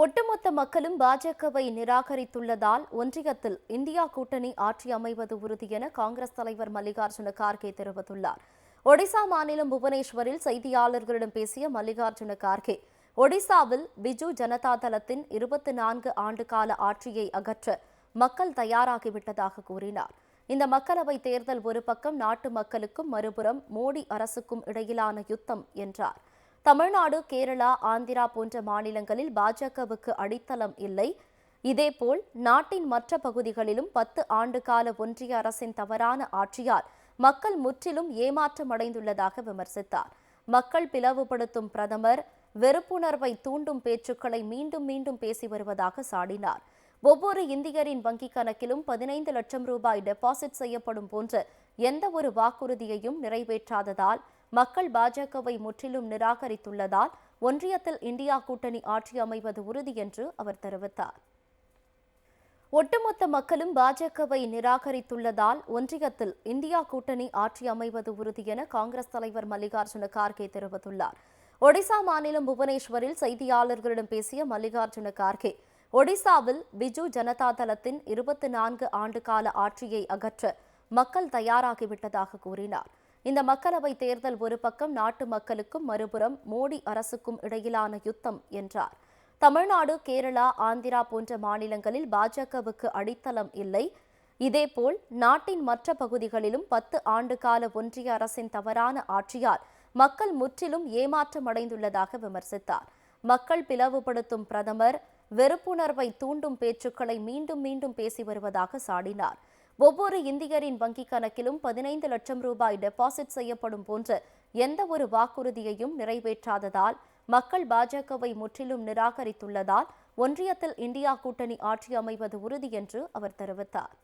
ஒட்டுமொத்த மக்களும் பாஜகவை நிராகரித்துள்ளதால் ஒன்றியத்தில் இந்தியா கூட்டணி ஆட்சி அமைவது உறுதி என காங்கிரஸ் தலைவர் மல்லிகார்ஜுன கார்கே தெரிவித்துள்ளார். ஒடிசா மாநிலம் புவனேஸ்வரில் செய்தியாளர்களிடம் பேசிய மல்லிகார்ஜுன கார்கே ஒடிசாவில் பிஜு ஜனதா தளத்தின் இருபத்தி நான்கு ஆண்டுகால ஆட்சியை அகற்ற மக்கள் தயாராகிவிட்டதாக கூறினார். இந்த மக்களவை தேர்தல் ஒரு பக்கம் நாட்டு மக்களுக்கும் மறுபுறம் மோடி அரசுக்கும் இடையிலான யுத்தம் என்றார். தமிழ்நாடு கேரளா ஆந்திரா போன்ற மாநிலங்களில் பாஜகவுக்கு அடித்தளம் இல்லை. இதேபோல் நாட்டின் மற்ற பகுதிகளிலும் பத்து ஆண்டுகால ஒன்றிய அரசின் தவறான ஆட்சியால் மக்கள் முற்றிலும் ஏமாற்றமடைந்துள்ளதாக விமர்சித்தார். மக்கள் பிளவுபடுத்தும் பிரதமர் வெறுப்புணர்வை தூண்டும் பேச்சுக்களை மீண்டும் மீண்டும் பேசி வருவதாக சாடினார். ஒவ்வொரு இந்தியரின் வங்கிக் கணக்கிலும் பதினைந்து லட்சம் ரூபாய் டெபாசிட் செய்யப்படும் போன்ற எந்த ஒரு வாக்குறுதியையும் நிறைவேற்றாததால் மக்கள் பாஜகவை முற்றிலும் நிராகரித்துள்ளதால் ஒன்றியத்தில் இந்தியா கூட்டணி ஆட்சி அமைவது உறுதி என்று அவர் தெரிவித்தார். ஒட்டுமொத்த மக்களும் பாஜகவை நிராகரித்துள்ளதால் ஒன்றியத்தில் இந்தியா கூட்டணி ஆட்சி அமைவது உறுதி என காங்கிரஸ் தலைவர் மல்லிகார்ஜுன கார்கே தெரிவித்துள்ளார். ஒடிசா மாநிலம் புவனேஸ்வரில் செய்தியாளர்களிடம் பேசிய மல்லிகார்ஜுன கார்கே ஒடிசாவில் பிஜு ஜனதா தளத்தின் இருபத்தி நான்கு ஆண்டுகால ஆட்சியை அகற்ற மக்கள் தயாராகிவிட்டதாக கூறினார். இந்த மக்களவைத் தேர்தல் ஒரு பக்கம் நாட்டு மக்களுக்கும் மறுபுறம் மோடி அரசுக்கும் இடையிலான யுத்தம் என்றார். தமிழ்நாடு கேரளா ஆந்திரா போன்ற மாநிலங்களில் பாஜகவுக்கு அடித்தளம் இல்லை. இதேபோல் நாட்டின் மற்ற பகுதிகளிலும் பத்து ஆண்டுகால ஒன்றிய அரசின் தவறான ஆட்சியால் மக்கள் முற்றிலும் ஏமாற்றமடைந்துள்ளதாக விமர்சித்தார். மக்கள் பிளவுபடுத்தும் பிரதமர் வெறுப்புணர்வை தூண்டும் பேச்சுக்களை மீண்டும் மீண்டும் பேசி வருவதாக சாடினார். ஒவ்வொரு இந்தியரின் வங்கிக் கணக்கிலும் பதினைந்து லட்சம் ரூபாய் டெபாசிட் செய்யப்படும் போன்ற எந்த ஒரு வாக்குறுதியையும் நிறைவேற்றாததால் மக்கள் பாஜகவை முற்றிலும் நிராகரித்துள்ளதால் ஒன்றியத்தில் இந்தியா கூட்டணி ஆட்சி அமைவது உறுதி என்று அவர் தெரிவித்தார்.